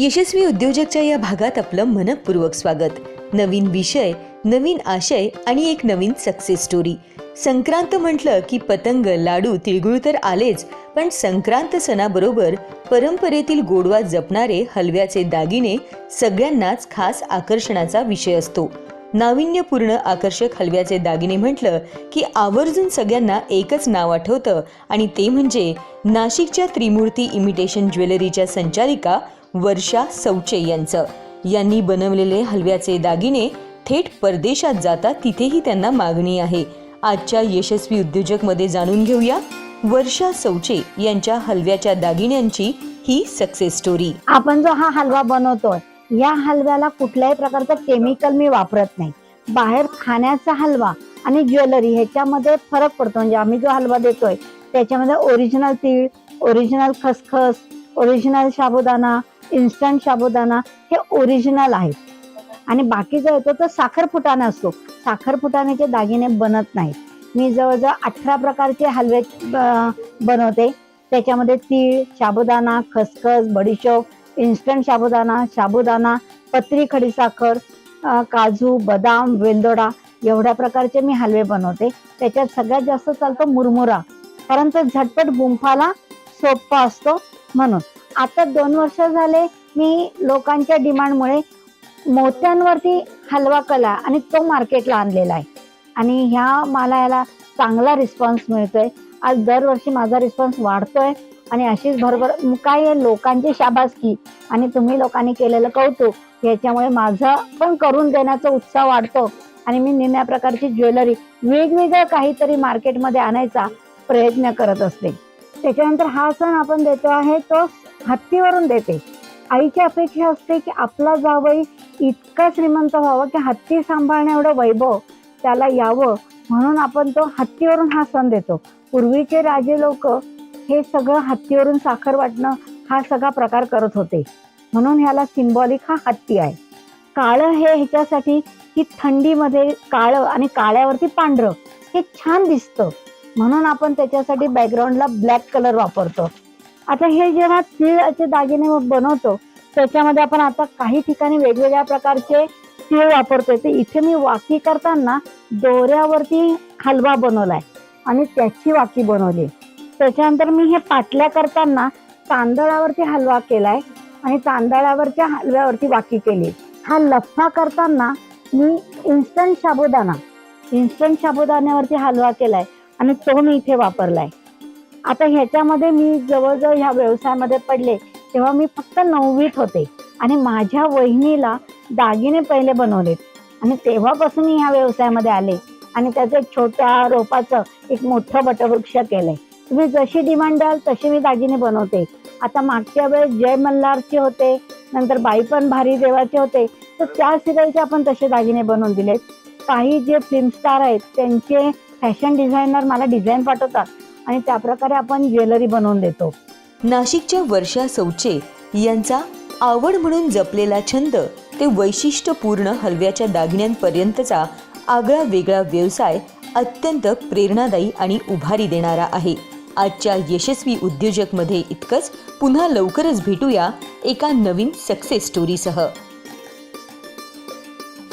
यशस्वी उद्योजकच्या या भागात आपलं मनपूर्वक स्वागत. नवीन विषय नवीन आशय आणि एक नवीन सक्सेस स्टोरी संक्रांत म्हटलं की पतंग लाडू तिळगुळ तर आलेच पण संक्रांत सणाबरोबर परंपरेतील गोडवा जपणारे हलव्याचे दागिने सगळ्यांनाच खास आकर्षणाचा विषय असतो. नाविन्यपूर्ण आकर्षक हलव्याचे दागिने म्हटलं की आवर्जून सगळ्यांना एकच नाव आठवतं आणि ते म्हणजे नाशिकच्या त्रिमूर्ती इमिटेशन ज्वेलरीच्या संचालिका वर्षा सौचे यांचं. यांनी बनवलेले हलव्याचे दागिने थेट परदेशात जातात तिथेही त्यांना मागणी आहे. आजच्या यशस्वी उद्योजकमध्ये जाणून घेऊया वर्षा सौचे यांच्या हलव्याच्या दागिन्यांची ही सक्सेस स्टोरी आपण जो हा हलवा बनवतोय या हलव्याला कुठल्याही प्रकारचं केमिकल मी वापरत नाही. बाहेर खाण्याचा हलवा आणि ज्वेलरी ह्याच्यामध्ये फरक पडतो. म्हणजे आम्ही जो हलवा देतोय त्याच्यामध्ये ओरिजिनल तीळ ओरिजिनल खसखस ओरिजिनल साबुदाणा इन्स्टंट साबुदाणा हे ओरिजिनल आहेत. आणि बाकीचा येतो तो साखर फुटाणा असतो. साखर फुटाण्याचे दागिने बनत नाहीत. मी जवळजवळ अठरा प्रकारचे हलवे बनवते. त्याच्यामध्ये तीळ साबुदाणा खसखस बडीशोप इन्स्टंट साबुदाणा साबुदाणा पत्री खडीसाखर काजू बदाम वेलदोडा एवढ्या प्रकारचे मी हलवे बनवते. त्याच्यात सगळ्यात जास्त चालतो मुरमुरा. परंतु झटपट गुंफाला सोपा असतो म्हणून. आता दोन वर्ष झाले मी लोकांच्या डिमांडमुळे मोत्यांवरती हलवा कला आणि तो मार्केटला आणलेला आहे. आणि ह्या मला याला चांगला रिस्पॉन्स मिळतोय. आज दरवर्षी माझा रिस्पॉन्स वाढतोय. आणि अशीच भरभर काय आहे, लोकांची शाबासकी आणि तुम्ही लोकांनी केलेलं कौतुक याच्यामुळे माझा पण करून देण्याचा उत्साह वाढतो. आणि मी निम्या प्रकारची ज्वेलरी वेगवेगळं काहीतरी मार्केटमध्ये आणायचा प्रयत्न करत असते. त्याच्यानंतर हा सण आपण देतो आहे तो हत्तीवरून देते. आईची अपेक्षा असते की आपला जावई इतका श्रीमंत व्हावं की हत्ती सांभाळण्या एवढं वैभव त्याला यावं म्हणून आपण तो हत्तीवरून हा सण देतो. पूर्वीचे राजे लोक हे सगळं हत्तीवरून साखर वाटणं हा सगळा प्रकार करत होते. म्हणून ह्याला सिम्बॉलिक हा हत्ती आहे. काळं हे ह्याच्यासाठी की थंडीमध्ये काळं आणि काळ्यावरती पांढरं हे छान दिसतं. म्हणून आपण त्याच्यासाठी बॅकग्राऊंडला ब्लॅक कलर वापरतो. आता हे जेव्हा तिळाचे दागिने बनवतो त्याच्यामध्ये आपण आता काही ठिकाणी वेगवेगळ्या प्रकारचे तीळ वापरतोय. तर इथे मी वाकी करताना दोऱ्यावरती हलवा बनवलाय आणि त्याची वाकी बनवली. त्याच्यानंतर मी हे पाटल्या करताना तांदळावरती हलवा केलाय आणि तांदळावरच्या हलव्यावरती वाकी केली. हा लफा करताना मी इन्स्टंट साबुदाणा इन्स्टंट साबुदाण्यावरती हलवा केलाय आणि तो मी इथे वापरलाय. आता ह्याच्यामध्ये मी जवळजवळ ह्या व्यवसायामध्ये पडले तेव्हा मी फक्त नववीत होते. आणि माझ्या वहिनीला दागिने पहिले बनवलेत आणि तेव्हापासून मी ह्या व्यवसायामध्ये आले. आणि त्याचं एक छोट्या रोपाचं एक मोठं बटवृक्ष केलंय. तुम्ही जशी डिमांड द्याल तशी मी दागिने बनवते. आता मागच्या वेळेस जय मल्हारचे होते नंतर बाई पण भारी देवाचे होते. तर त्या सिरियलचे आपण तसे दागिने बनवून दिलेत. काही जे फिल्म स्टार आहेत त्यांचे फॅशन डिझायनर मला डिझाईन पाठवतात. आणि त्या प्रकारे आपण ज्वेलरी बनवून देतो. नाशिकच्या वर्षा सौचे यांचा आवड म्हणून जपलेला छंद ते वैशिष्ट्यपूर्ण हलव्याच्या दागिन्यांपर्यंतचा आगळा वेगळा व्यवसाय अत्यंत प्रेरणादायी आणि उभारी देणारा आहे. आजच्या यशस्वी उद्योजकमध्ये इतकंच पुन्हा लवकरच भेटूया एका नवीन सक्सेस स्टोरीसह